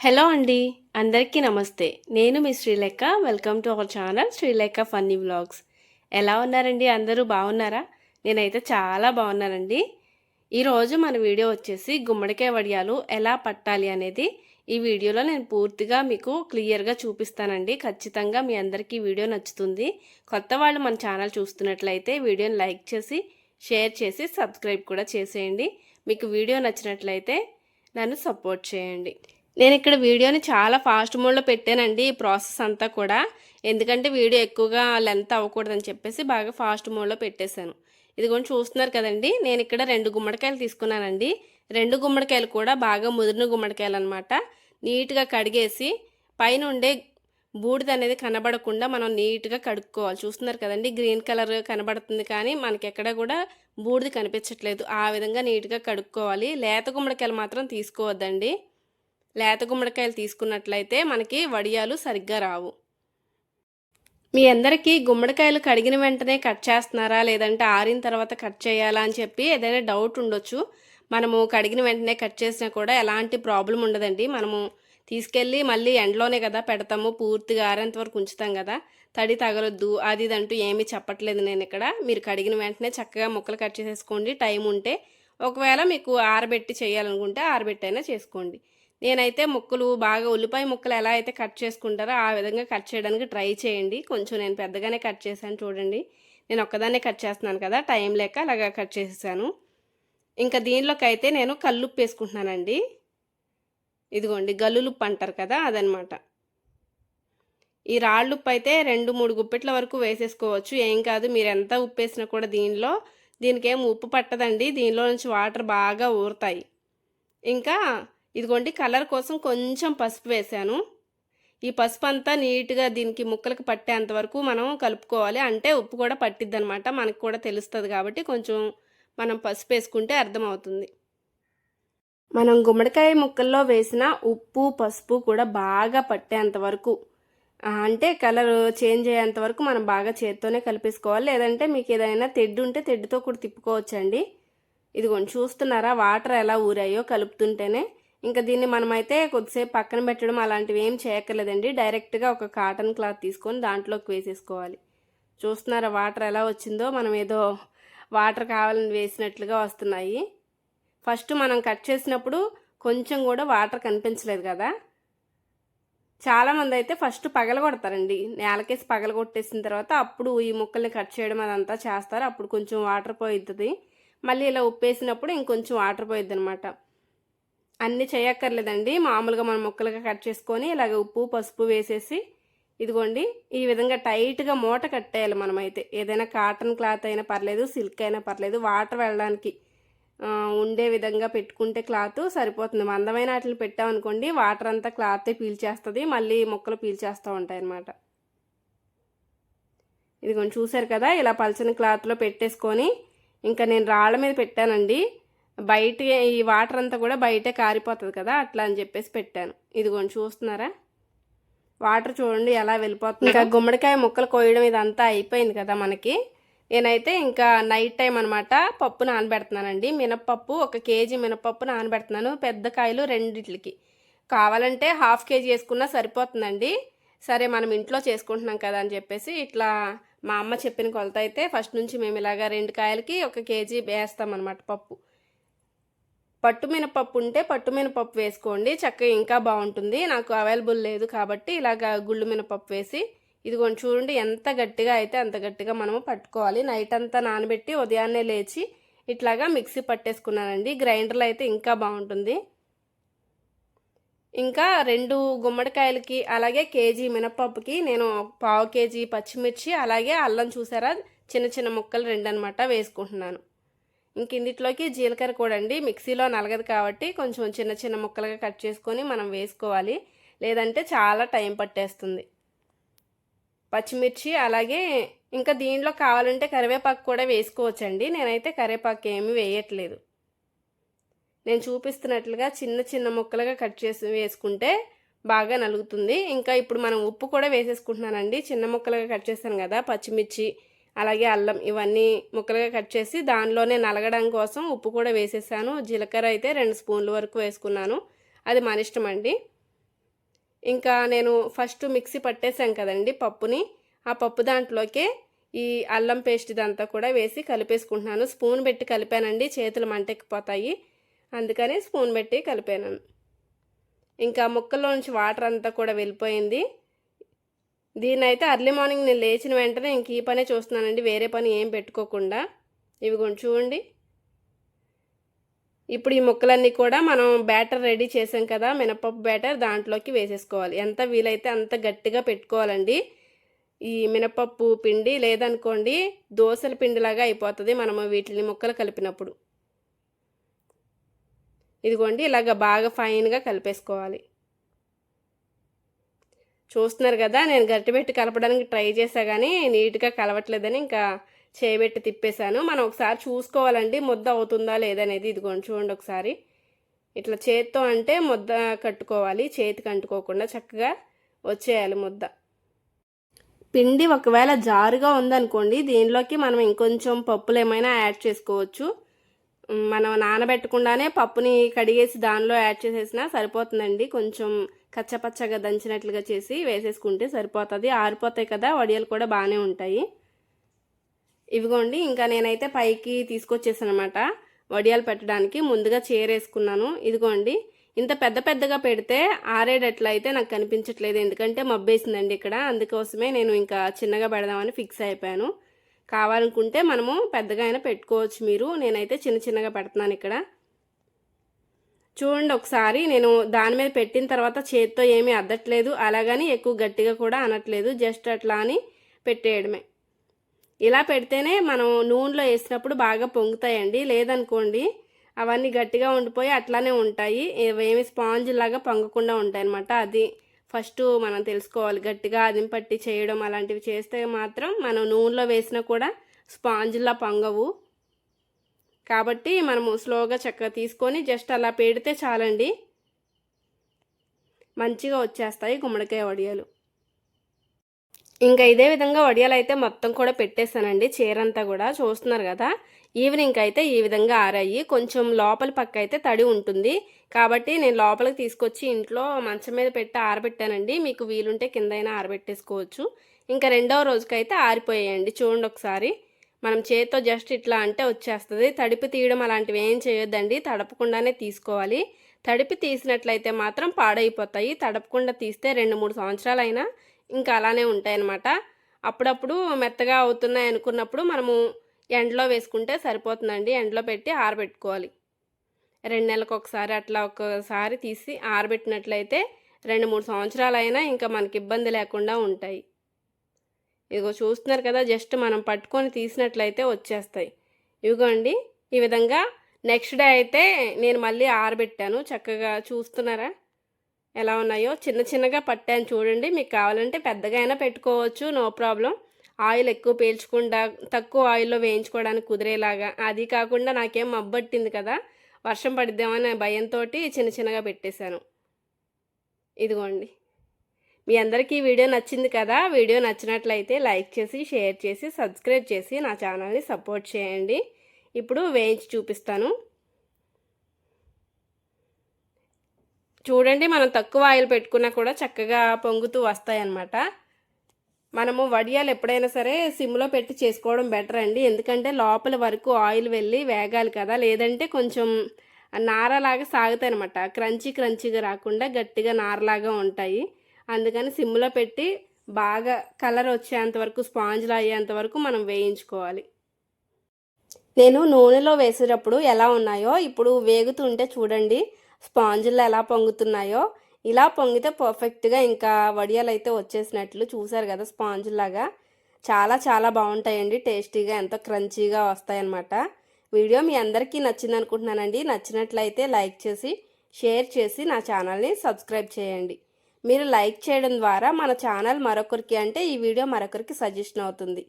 Hello అండి అందరికీ నమస్తే. నేను మీ Srilekha. Welcome to our channel Srilekha funny vlogs ఎలా ఉన్నారండి? అందరూ బాగున్నారా? నేనైతే చాలా బాగున్నానండి. ఈరోజు మన వీడియో వచ్చేసి గుమ్మడికాయ వడియాలు ఎలా పట్టాలి అనేది ఈ వీడియోలో నేను పూర్తిగా మీకు క్లియర్గా చూపిస్తానండి. ఖచ్చితంగా మీ అందరికీ వీడియో నచ్చుతుంది. కొత్త వాళ్ళు మన ఛానల్ చూస్తున్నట్లయితే వీడియోని లైక్ చేసి షేర్ చేసి సబ్స్క్రైబ్ కూడా చేసేయండి. మీకు వీడియో నచ్చినట్లయితే నన్ను సపోర్ట్ చేయండి. నేను ఇక్కడ వీడియోని చాలా ఫాస్ట్ మోడ్లో పెట్టానండి ఈ ప్రాసెస్ అంతా కూడా. ఎందుకంటే వీడియో ఎక్కువగా లెంత్ అవ్వకూడదని చెప్పేసి బాగా ఫాస్ట్ మోడ్లో పెట్టేశాను. ఇది కొంచెం చూస్తున్నారు కదండి నేను ఇక్కడ రెండు గుమ్మడికాయలు తీసుకున్నానండి. రెండు గుమ్మడికాయలు కూడా బాగా ముదిరిన గుమ్మడికాయలు అనమాట నీట్గా కడిగేసి పైన ఉండే బూడిద అనేది కనబడకుండా మనం నీట్గా కడుక్కోవాలి. చూస్తున్నారు కదండి గ్రీన్ కలర్ కనబడుతుంది కానీ మనకి ఎక్కడ కూడా బూడిద కనిపించట్లేదు. ఆ విధంగా నీట్గా కడుక్కోవాలి. లేత గుమ్మడికాయలు మాత్రం తీసుకోవద్దండి. లేత గుమ్మడికాయలు తీసుకున్నట్లయితే మనకి వడియాలు సరిగ్గా రావు. మీ అందరికీ గుమ్మడికాయలు కడిగిన వెంటనే కట్ చేస్తున్నారా? లేదంటే ఆరిన తర్వాత కట్ చేయాలా అని చెప్పి ఏదైనా డౌట్ ఉండొచ్చు. మనము కడిగిన వెంటనే కట్ చేసినా కూడా ఎలాంటి ప్రాబ్లం ఉండదండి. మనము తీసుకెళ్ళి మళ్ళీ ఎండలోనే కదా పెడతాము. పూర్తిగా ఆరేంత వరకు ఉంచుతాం కదా. తడి తగలొద్దు అది ఇదంటూ ఏమీ చెప్పట్లేదు నేను ఇక్కడ. మీరు కడిగిన వెంటనే చక్కగా ముక్కలు కట్ చేసేసుకోండి. టైం ఉంటే ఒకవేళ మీకు ఆరబెట్టి చేయాలనుకుంటే ఆరబెట్టైనా చేసుకోండి. నేనైతే ముక్కలు బాగా ఉల్లిపాయ ముక్కలు ఎలా అయితే కట్ చేసుకుంటారో ఆ విధంగా కట్ చేయడానికి ట్రై చేయండి. కొంచెం నేను పెద్దగానే కట్ చేశాను చూడండి. నేను ఒక్కదాన్నే కట్ చేస్తున్నాను కదా టైం లేక అలాగా కట్ చేసేసాను. ఇంకా దీనిలోకి అయితే నేను కల్లుప్పు వేసుకుంటున్నానండి. ఇదిగోండి గల్లులుప్పు అంటారు కదా అదనమాట. ఈ రాళ్ళుప్పు అయితే రెండు మూడు గుప్పెట్ల వరకు వేసేసుకోవచ్చు. ఏం కాదు మీరు ఎంత ఉప్పు వేసినా కూడా దీనిలో దీనికి ఏం ఉప్పు పట్టదండి. దీనిలో నుంచి వాటర్ బాగా ఊరుతాయి. ఇంకా ఇదిగోండి కలర్ కోసం కొంచెం పసుపు వేసాను ఈ పసుపు అంతా నీట్గా దీనికి ముక్కలకు పట్టేంత వరకు మనం కలుపుకోవాలి. అంటే ఉప్పు కూడా పట్టిద్ది అనమాట మనకు కూడా తెలుస్తుంది కాబట్టి కొంచెం మనం పసుపు వేసుకుంటే అర్థమవుతుంది. మనం గుమ్మడికాయ ముక్కల్లో వేసిన ఉప్పు పసుపు కూడా బాగా పట్టేంత వరకు అంటే కలర్ చేంజ్ అయ్యేంత వరకు మనం బాగా చేత్తోనే కలిపేసుకోవాలి. లేదంటే మీకు ఏదైనా తెడ్డు ఉంటే తెడ్డుతో కూడా తిప్పుకోవచ్చండి. ఇదిగోండి చూస్తున్నారా? వాటర్ ఎలా ఊరాయో కలుపుతుంటేనే ఇంకా దీన్ని మనమైతే కొద్దిసేపు పక్కన పెట్టడం అలాంటివి ఏం చేయక్కర్లేదండి. డైరెక్ట్గా ఒక కాటన్ క్లాత్ తీసుకొని దాంట్లోకి వేసేసుకోవాలి. చూస్తున్నారా వాటర్ ఎలా వచ్చిందో? మనం ఏదో వాటర్ కావాలని వేసినట్లుగా వస్తున్నాయి. ఫస్ట్ మనం కట్ చేసినప్పుడు కొంచెం కూడా వాటర్ కనిపించలేదు కదా. చాలామంది అయితే ఫస్ట్ పగలగొడతారండి. నేలకేసి పగలగొట్టేసిన తర్వాత అప్పుడు ఈ ముక్కల్ని కట్ చేయడం అదంతా చేస్తారు. అప్పుడు కొంచెం వాటర్ పోయిద్ది. మళ్ళీ ఇలా ఉప్పేసినప్పుడు ఇంకొంచెం వాటర్ పోయిద్ది అనమాట అన్నీ చేయక్కర్లేదండి. మామూలుగా మనం ముక్కలుగా కట్ చేసుకొని ఇలాగ ఉప్పు పసుపు వేసేసి ఇదిగోండి. ఈ విధంగా టైట్గా మూట కట్టేయాలి మనమైతే. ఏదైనా కాటన్ క్లాత్ అయినా పర్లేదు సిల్క్ అయినా పర్లేదు వాటర్ వెళ్ళడానికి ఉండే విధంగా పెట్టుకుంటే క్లాత్ సరిపోతుంది. మందమైన వాటిని పెట్టామనుకోండి వాటర్ అంతా క్లాతే పీల్చేస్తుంది మళ్ళీ మొక్కలు పీల్చేస్తూ ఉంటాయి అన్నమాట ఇదిగోండి చూసారు కదా ఇలా పలచని క్లాత్లో పెట్టేసుకొని ఇంకా నేను రాళ్ళ మీద పెట్టానండి. బయట ఈ వాటర్ అంతా కూడా బయటే కారిపోతుంది కదా అట్లా అని చెప్పేసి పెట్టాను. ఇదిగోండి చూస్తున్నారా? వాటర్ చూడండి ఎలా వెళ్ళిపోతుంది. ఇంకా గుమ్మడికాయ ముక్కలు కోయడం ఇదంతా అయిపోయింది కదా మనకి. నేనైతే ఇంకా నైట్ టైం అనమాట పప్పు నానబెడుతున్నానండి. మినప్పప్పు ఒక కేజీ మినప్పప్పు నానబెడుతున్నాను. పెద్ద కాయలు రెండిట్లకి. కావాలంటే హాఫ్ కేజీ వేసుకున్నా సరిపోతుందండి. సరే మనం ఇంట్లో చేసుకుంటున్నాం కదా అని చెప్పేసి ఇట్లా మా అమ్మ చెప్పిన కొలత అయితే ఫస్ట్ నుంచి మేము ఇలాగా రెండు కాయలకి ఒక కేజీ వేస్తామన్నమాట పప్పు. పట్టు మినపప్పు ఉంటే పట్టు మినపప్పు వేసుకోండి. చక్కగా ఇంకా బాగుంటుంది. నాకు అవైలబుల్ లేదు కాబట్టి ఇలాగ గుళ్ళు మినపప్పు వేసి ఇదిగోండి చూడండి ఎంత గట్టిగా అయితే అంత గట్టిగా మనము పట్టుకోవాలి. నైట్ అంతా నానబెట్టి ఉదయాన్నే లేచి ఇట్లాగా మిక్సీ పట్టేసుకున్నానండి. గ్రైండర్లో అయితే ఇంకా బాగుంటుంది. ఇంకా రెండు గుమ్మడికాయలకి అలాగే కేజీ మినపప్పుకి నేను పావు కేజీ పచ్చిమిర్చి అలాగే అల్లం చూసారా? చిన్న చిన్న ముక్కలు రెండు అనమాట వేసుకుంటున్నాను. ఇంక ఇందులోకి జీలకర్ర కూడా అండి మిక్సీలో నలగదు కాబట్టి కొంచెం చిన్న చిన్న ముక్కలుగా కట్ చేసుకొని మనం వేసుకోవాలి. లేదంటే చాలా టైం పట్టేస్తుంది. పచ్చిమిర్చి అలాగే ఇంకా దీనిలో కావాలంటే కరివేపాకు కూడా వేసుకోవచ్చండి. నేనైతే కరివేపాకు ఏమీ వేయట్లేదు. నేను చూపిస్తున్నట్లుగా చిన్న చిన్న ముక్కలుగా కట్ చేసి వేసుకుంటే బాగా నలుగుతుంది. ఇంకా ఇప్పుడు మనం ఉప్పు కూడా వేసేసుకుంటున్నానండి. చిన్న ముక్కలుగా కట్ చేస్తాను కదా పచ్చిమిర్చి. అలాగే అల్లం ఇవన్నీ ముక్కలుగా కట్ చేసి దానిలోనే నలగడం కోసం ఉప్పు కూడా వేసేసాను. జీలకర్ర అయితే రెండు స్పూన్ల వరకు వేసుకున్నాను. అది మన ఇష్టం అండి. ఇంకా నేను ఫస్ట్ మిక్సీ పట్టేసాం కదండి పప్పుని. ఆ పప్పు దాంట్లోకే ఈ అల్లం పేస్ట్ ఇదంతా కూడా వేసి కలిపేసుకుంటున్నాను. స్పూన్ పెట్టి కలిపానండి. చేతులు మంటెక్కిపోతాయి. అందుకని స్పూన్ పెట్టి కలిపాను. ఇంకా ముక్కల్లో నుంచి వాటర్ అంతా కూడా వెళ్ళిపోయింది. దీన్ని అయితే అర్లీ మార్నింగ్ నేను లేచిన వెంటనే ఇంక ఈ పనే చూస్తున్నానండి. వేరే పని ఏం పెట్టుకోకుండా. ఇవి చూడండి. ఇప్పుడు ఈ ముక్కలన్నీ కూడా మనం బ్యాటర్ రెడీ చేసాం కదా మినపప్పు బ్యాటర్ దాంట్లోకి వేసేసుకోవాలి. ఎంత వీలైతే అంత గట్టిగా పెట్టుకోవాలండి. ఈ మినపప్పు పిండి లేదనుకోండి దోశల పిండిలాగా అయిపోతుంది మనము వీటిని ముక్కలు కలిపినప్పుడు. ఇదిగోండి ఇలాగ బాగా ఫైన్గా కలిపేసుకోవాలి. చూస్తున్నారు కదా నేను గట్టిపెట్టి కలపడానికి ట్రై చేసా కానీ నీట్గా కలవట్లేదని ఇంకా చేయబెట్టి తిప్పేశాను. మనం ఒకసారి చూసుకోవాలండి ముద్ద అవుతుందా లేదనేది ఇదిగోండి చూడండి ఒకసారి. ఇట్లా చేత్తో అంటే ముద్ద కట్టుకోవాలి చేతికి అంటుకోకుండా చక్కగా వచ్చేయాలి ముద్ద. పిండి ఒకవేళ జారుగా ఉందనుకోండి దీనిలోకి మనం ఇంకొంచెం పప్పులు ఏమైనా యాడ్ చేసుకోవచ్చు. మనం నానబెట్టకుండానే పప్పుని కడిగేసి దానిలో యాడ్ చేసేసినా సరిపోతుందండి. కొంచెం కచ్చపచ్చగా దంచినట్లుగా చేసి వేసేసుకుంటే సరిపోతుంది. ఆరిపోతాయి కదా వడియాలు కూడా బాగానే ఉంటాయి. ఇవిగోండి ఇంకా నేనైతే పైకి తీసుకొచ్చేసాను అనమాట వడియాలు పెట్టడానికి ముందుగా చేరేసుకున్నాను ఇదిగోండి ఇంత పెద్ద పెద్దగా పెడితే ఆరేటట్లయితే నాకు కనిపించట్లేదు. ఎందుకంటే మబ్బేసిందండి ఇక్కడ. అందుకోసమే నేను ఇంకా చిన్నగా పెడదామని ఫిక్స్ అయిపోయాను. కావాలనుకుంటే మనము పెద్దగా అయినా పెట్టుకోవచ్చు మీరు. నేనైతే చిన్న చిన్నగా పెడుతున్నాను ఇక్కడ. చూడండి ఒకసారి నేను దాని మీద పెట్టిన తర్వాత చేతితో ఏమీ అద్దట్లేదు అలాగని ఎక్కువ గట్టిగా కూడా అనట్లేదు జస్ట్ అట్లా అని పెట్టేయడమే. ఇలా పెడితేనే మనం నూనెలో వేసినప్పుడు బాగా పొంగుతాయండి. లేదనుకోండి అవన్నీ గట్టిగా ఉండిపోయి అట్లానే ఉంటాయి. ఏమి స్పాంజ్ లాగా పొంగకుండా ఉంటాయి అనమాట అది ఫస్ట్ మనం తెలుసుకోవాలి. గట్టిగా అదిం పట్టి చేయడం అలాంటివి చేస్తే మాత్రం మనం నూనెలో వేసినా కూడా స్పాంజ్లా పొంగవు. కాబట్టి మనము స్లోగా చక్కగా తీసుకొని జస్ట్ అలా పెడితే చాలండి. మంచిగా వచ్చేస్తాయి గుమ్మడికాయ వడియాలు. ఇంకా ఇదే విధంగా వడియాలు అయితే మొత్తం కూడా పెట్టేశానండి. చీరంతా కూడా చూస్తున్నారు కదా. ఈవినింగ్ అయితే ఈ విధంగా ఆరాయి. కొంచెం లోపల పక్క అయితే తడి ఉంటుంది. కాబట్టి నేను లోపలికి తీసుకొచ్చి ఇంట్లో మంచం మీద పెట్టి ఆరబెట్టానండి. మీకు వీలుంటే కిందైనా ఆరబెట్టేసుకోవచ్చు. ఇంకా రెండవ రోజుకైతే ఆరిపోయాయండి. చూడండి ఒకసారి. మనం చేతితో జస్ట్ ఇట్లా అంటే వచ్చేస్తుంది. తడిపి తీయడం అలాంటివి ఏం చేయొద్దండి. తడపకుండానే తీసుకోవాలి. తడిపి తీసినట్లయితే మాత్రం పాడైపోతాయి. తడపకుండా తీస్తే రెండు మూడు సంవత్సరాలైనా ఇంకా అలానే ఉంటాయన్నమాట. అప్పుడప్పుడు మెత్తగా అవుతున్నాయి అనుకున్నప్పుడు మనము ఎండలో వేసుకుంటే సరిపోతుందండి. ఎండలో పెట్టి ఆరబెట్టుకోవాలి. రెండు నెలలకు ఒకసారి అట్లా ఒకసారి తీసి ఆరబెట్టినట్లయితే రెండు మూడు సంవత్సరాలైనా ఇంకా మనకి ఇబ్బంది లేకుండా ఉంటాయి. ఇదిగో చూస్తున్నారు కదా జస్ట్ మనం పట్టుకొని తీసినట్లయితే వచ్చేస్తాయి. ఇవిగోండి ఈ విధంగా నెక్స్ట్ డే అయితే నేను మళ్ళీ ఆరబెట్టాను. చక్కగా చూస్తున్నారా? ఎలా ఉన్నాయో? చిన్న చిన్నగా పట్టాను చూడండి. మీకు కావాలంటే పెద్దగా అయినా పెట్టుకోవచ్చు నో ప్రాబ్లం. ఆయిల్ ఎక్కువ పీల్చకుండా తక్కువ ఆయిల్లో వేయించుకోవడానికి కుదిరేలాగా. అది కాకుండా నాకేం మబ్బట్టింది కదా వర్షం పడిద్దామనే భయంతో చిన్న చిన్నగా పెట్టేశాను. ఇదిగోండి. మీ అందరికీ వీడియో నచ్చింది కదా వీడియో నచ్చినట్లయితే లైక్ చేసి షేర్ చేసి సబ్స్క్రైబ్ చేసి నా ఛానల్ని సపోర్ట్ చేయండి. ఇప్పుడు వేయించి చూపిస్తాను. చూడండి మనం తక్కువ ఆయిల్ పెట్టుకున్నా కూడా చక్కగా పొంగుతూ వస్తాయి అన్నమాట మనము వడియాలు ఎప్పుడైనా సరే సిమ్లో పెట్టి చేసుకోవడం బెటర్ అండి. ఎందుకంటే లోపల వరకు ఆయిల్ వెళ్ళి వేగాలి కదా. లేదంటే కొంచెం నారలాగా సాగుతాయి అనమాట క్రంచీ క్రంచీగా రాకుండా గట్టిగా నారలాగా ఉంటాయి. అందుకని సిమ్లో పెట్టి బాగా కలర్ వచ్చేంత వరకు స్పాంజ్లు అయ్యేంత వరకు మనం వేయించుకోవాలి. నేను నూనెలో వేసేటప్పుడు ఎలా ఉన్నాయో ఇప్పుడు వేగుతుంటే చూడండి. స్పాంజులు ఎలా పొంగుతున్నాయో. ఇలా పొంగితే పర్ఫెక్ట్గా ఇంకా వడియాలు అయితే వచ్చేసినట్లు చూసారు కదా స్పాంజ్లాగా చాలా చాలా బాగుంటాయండి. టేస్టీగా ఎంతో క్రంచీగా వస్తాయన్నమాట. వీడియో మీ అందరికీ నచ్చింది అనుకుంటున్నానండి. నచ్చినట్లయితే లైక్ చేసి షేర్ చేసి నా ఛానల్ని సబ్స్క్రైబ్ చేయండి. మీరు లైక్ చేయడం ద్వారా మన ఛానల్ మరొకరికి అంటే ఈ వీడియో మరొకరికి సజెషన్ అవుతుంది.